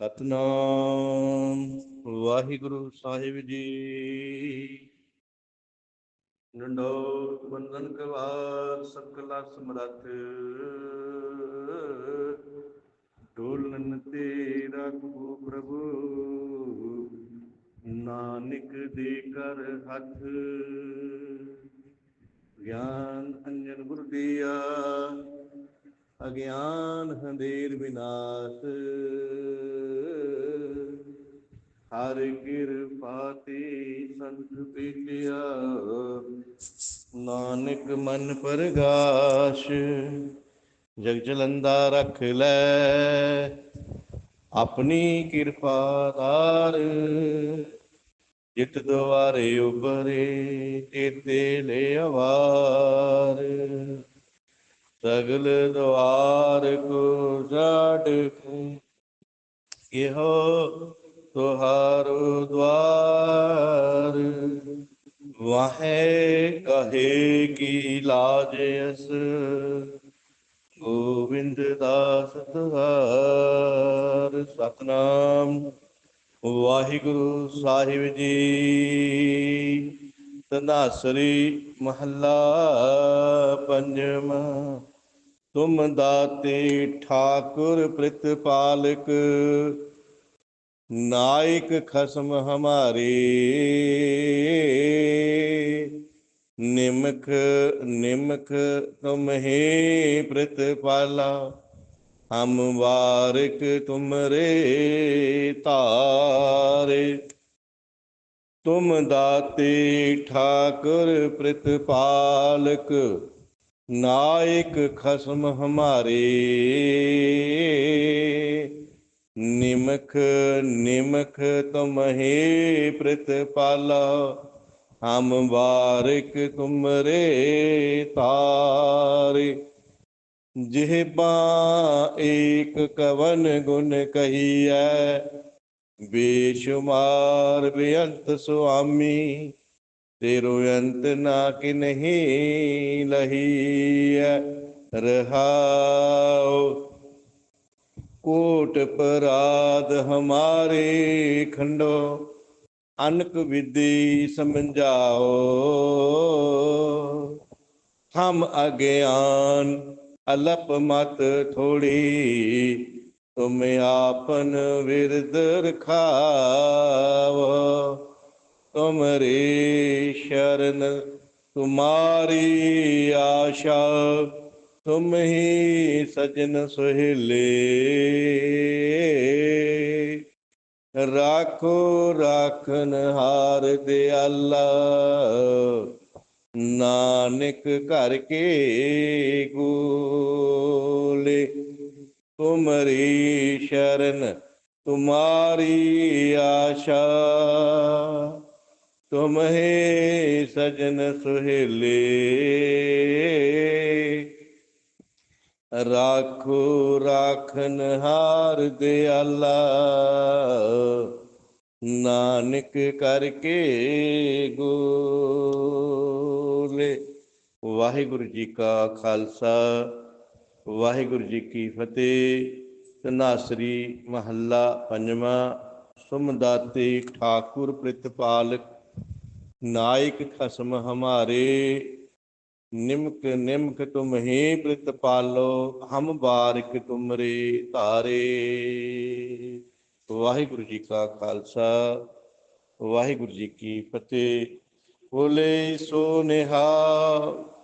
ਸਤਨਾਮ, ਵਾਹਿਗੁਰੂ ਸਾਹਿਬ ਜੀ। ਨੰਦੋ ਬੰਦਨ ਕਵਾਰ ਸਕਲਾ ਸਮਰੱਥ। ਢੋਲਨ ਤੇ ਰੱਖੋ ਪ੍ਰਭੂ, ਨਾਨਕ ਦੇ ਕਰ ਹੱਥ। ਗਿਆਨ ਅੰਜਨ ਗੁਰ ਦੀਆ, ਅਗਿਆਨ ਹੰਦੇਰ ਵਿਨਾਸ਼। ਹਰ ਕਿਰਪਾ ਤੇ ਸੰਤ ਪੀਲਿਆ ਨਾਨਕ ਮਨ ਪਰਗਾਸ਼, ਜਗ ਜਲੰਦਾ ਰੱਖ ਲੈ। ਆਪਣੀ ਕਿਰਪਾ ਧਾਰ, ਜਿਤ ਦੁਆਰੇ ਉਬਰੇ ਤੇਤੇ ਲੈ ਅਵਾਰ ਸਗਲ ਦੁਆਰ ਕੋ ਜਾੜ ਇਹੋ ਤੁਹਾਰੋ ਦਵਾਰ ਵਾਹੇ ਕਹੇ ਕੀ ਲਾਜ ਅਸ ਗੋਬਿੰਦ ਦਾਸ ਤੁਹਾਰ, ਸਤਨਾਮ ਵਾਹਿਗੁਰੂ ਸਾਹਿਬ ਜੀ। ਤਨਾਸਰੀ ਮਹੱਲਾ ਪੰਜਵਾਂ ਤੁਮ ਦਾਤੇ ਠਾਕੁਰ ਪ੍ਰਤਪਾਲਕ ਨਾਇਕ ਖਸਮ ਹਮਾਰੇ ਨਿਮਖ ਨਿਮਖ ਤੁਮ ਹੀ ਪ੍ਰਤਪਾਲਾ ਹਮ ਵਾਰਿਕ ਤੁਮਰੇ ਧਾਰੇ। ਤੁਮ ਦਾਤੇ ਠਾਕੁਰ ਪ੍ਰਤਪਾਲਕ, ਨਾਇਕ ਖਸਮ ਹਮਾਰੇ। ਨਿਮਖ ਨਿਮਖ ਤੁਮਹੇ ਪ੍ਰਤਪਾਲਾ, ਹਮ ਵਾਰਿਕ ਤੁਮਰੇ ਤਾਰੇ। ਜਿਹਬਾ ਏਕ ਕਵਨ ਗੁਣ ਕਹੀਐ, ਬੇਸ਼ੁਮਾਰ ਬੇਅੰਤ ਸੁਆਮੀ, ਤੇਰੋ ਅੰਤ ਨਾ ਕਿ ਨਹੀਂ ਲਹੀਐ, ਰਹਾਉ। ਕੋਟ ਪਰਾਧ ਹਮਾਰੇ ਖੰਡੋ, ਅਨਕ ਵਿਧੀ ਸਮਝਾਓ। ਹਮ ਅਗਿਆਨ ਅਲਪ ਮਤ ਥੋੜੀ, ਤੁਮ ਆਪਨ ਵਿਰਦ ਰਖਾਵ ਤੁਮਰੇ ਸ਼ਰਨ, ਤੁਮਾਰੀ ਆਸ਼ਾ ਤੁਮ ਹੀ ਸਜਨ ਸੁਹੇਲੇ। ਰਾਖੋ ਰਾਖਨ ਹਾਰ ਦਿਆਲਾ। ਨਾਨਕ ਘਰ ਕੇ ਗੋਲੇ। ਤੁਮਰੀ ਸ਼ਰਨ, ਤੁਮਾਰੀ ਆਸ਼ਾ। ਤੁਮ ਸਜਨ ਸੁਹੇਲੇ। ਰਾਖੋ, ਰਾਖਨ ਹਾਰ ਦਿਆਲਾ। ਨਾਨਕ ਕਰਕੇ ਗੋਲੇ। ਵਾਹਿਗੁਰੂ ਜੀ ਕਾ ਖਾਲਸਾ, ਵਾਹਿਗੁਰੂ ਜੀ ਕੀ ਫਤਿਹ। ਤਨਾਸਰੀ ਮਹੱਲਾ ਪੰਜਵਾਂ, ਸੁਮਦਾਤੇ ਠਾਕੁਰ ਪ੍ਰਿਤਪਾਲ ਨਾਇਕ ਖਸਮ ਹਮਾਰੇ। ਨਿਮਕ ਨਿਮਕ ਤੁਮ ਹੀ ਪ੍ਰਤਪਾਲੋ ਹਮ ਬਾਰਿਕ ਤੁਮਰੇ ਧਾਰੇ। ਵਾਹਿਗੁਰੂ ਜੀ ਕਾ ਖਾਲਸਾ, ਵਾਹਿਗੁਰੂ ਜੀ ਕੀ ਫਤਿਹ। ਬੋਲੇ ਸੋ ਨਿਹਾਲ